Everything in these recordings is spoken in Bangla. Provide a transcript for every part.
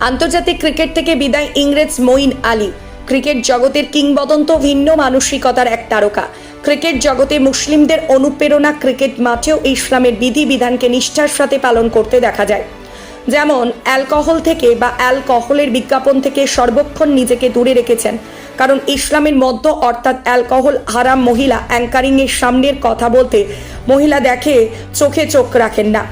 আন্তর্জাতিক ক্রিকেট থেকে বিদায় ইংরেজ মঈন আলী। ক্রিকেট জগতের কিংবদন্ত ভিন্ন মানসিকতার এক তারকা। ক্রিকেট জগতে মুসলিমদের অনুপ্রেরণা ক্রিকেট মাঠেও ইসলামের বিধিবিধানকে নিষ্ঠার সাথে পালন করতে দেখা যায়। যেমন, অ্যালকোহল থেকে বা অ্যালকোহলের বিজ্ঞাপন থেকে সর্বক্ষণ নিজেকে দূরে রেখেছেন। কারণ ইসলামের মধ্য অর্থাৎ অ্যালকোহল হারাম মহিলা অ্যাঙ্কারিংয়ের সামনের কথা বলতে মহিলা দেখে চোখে চোখ রাখেন না।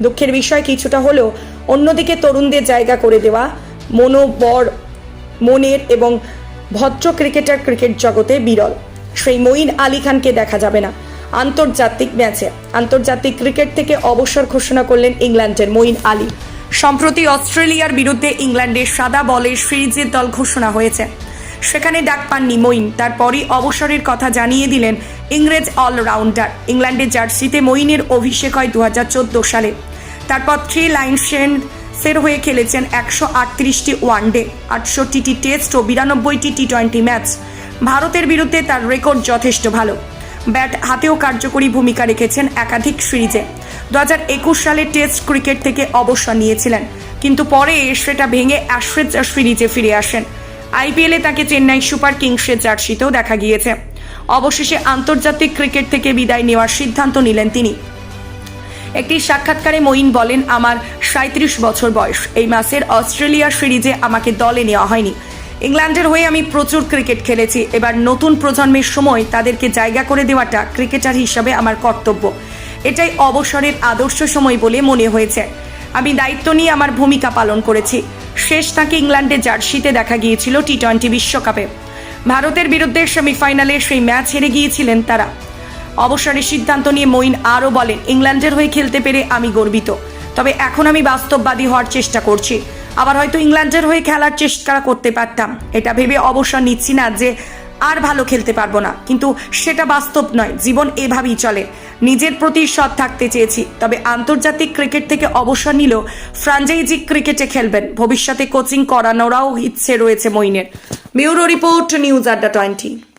দুঃখের বিষয় কিছুটা হলেও অন্যদিকে তরুণদের জায়গা করে দেওয়া মনোবর, মনের এবং ভদ্র ক্রিকেটার ক্রিকেট জগতে বিরল। সেই মঈন আলী খানকে দেখা যাবে না। আন্তর্জাতিক ম্যাচে, আন্তর্জাতিক ক্রিকেট থেকে অবসর ঘোষণা করলেন ইংল্যান্ডের মঈন আলী। সম্প্রতি অস্ট্রেলিয়ার বিরুদ্ধে ইংল্যান্ডের সাদা বলের সিরিজের দল ঘোষণা হয়েছে। সেখানে ডাক পাননি মঈন। তারপরই অবসরের কথা জানিয়ে দিলেন ইংরেজ অলরাউন্ডার। ইংল্যান্ডের জার্সিতে মঈনের অভিষেক হয় দু হাজার চোদ্দ সালে। তারপর থ্রি লাইন সের হয়ে খেলেছেন একশো আটত্রিশটি ওয়ানডে আটষট্টিটি টেস্ট ও বিরানব্বইটি টি টোয়েন্টি ম্যাচ ভারতের বিরুদ্ধে তার রেকর্ড যথেষ্ট ভালো। ব্যাট হাতেও কার্যকরী ভূমিকা রেখেছেন একাধিক সিরিজে দু হাজার একুশ সালে টেস্ট ক্রিকেট থেকে অবসর নিয়েছিলেন, কিন্তু পরে সেটা ভেঙে অ্যাশরেজ সিরিজে ফিরে আসেন। আইপিএলে তাকে চেন্নাই সুপার কিংসের জার্সিতেও দেখা গিয়েছে। অবশেষে আন্তর্জাতিক ক্রিকেট থেকে বিদায় নেওয়ার সিদ্ধান্ত নিলেন তিনি। একটি সাক্ষাৎকারে মঈন বলেন, আমার সাঁত্রিশ বছর বয়স। এই মাসের অস্ট্রেলিয়া সিরিজে আমাকে দলে নেওয়া হয়নি। ইংল্যান্ডের হয়ে আমি প্রচুর ক্রিকেট খেলেছি। এবার নতুন প্রজন্মের সময় তাদেরকে জায়গা করে দেওয়াটা ক্রিকেটার হিসাবে আমার কর্তব্য। এটাই অবসরের আদর্শ সময় বলে মনে হয়েছে। আমি দায়িত্ব নিয়ে আমার ভূমিকা পালন করেছি। শেষ তাকে ইংল্যান্ডের জার্সিতে দেখা গিয়েছিল টি টোয়েন্টি বিশ্বকাপে। ভারতের বিরুদ্ধে সেমিফাইনালে সেই ম্যাচ হেরে গিয়েছিলেন তারা। অবসরের সিদ্ধান্ত নিয়ে মঈন আরও বলেন, ইংল্যান্ডের হয়ে খেলতে পেরে আমি গর্বিত। তবে এখন আমি বাস্তববাদী হওয়ার চেষ্টা করছি। আবার হয়তো ইংল্যান্ডের হয়ে খেলার চেষ্টা করতে পারতাম। এটা ভেবে অবসর নিচ্ছি না যে আর ভালো খেলতে পারব না। কিন্তু সেটা বাস্তব নয়, জীবন এভাবেই চলে। নিজের প্রতি সৎ থাকতে চেয়েছি। তবে আন্তর্জাতিক ক্রিকেট থেকে অবসর নিলেও ফ্রাঞ্চাইজি ক্রিকেটে খেলবেন। ভবিষ্যতে কোচিং করানোরাও ইচ্ছে রয়েছে মইনের bureau report news Adda twenty.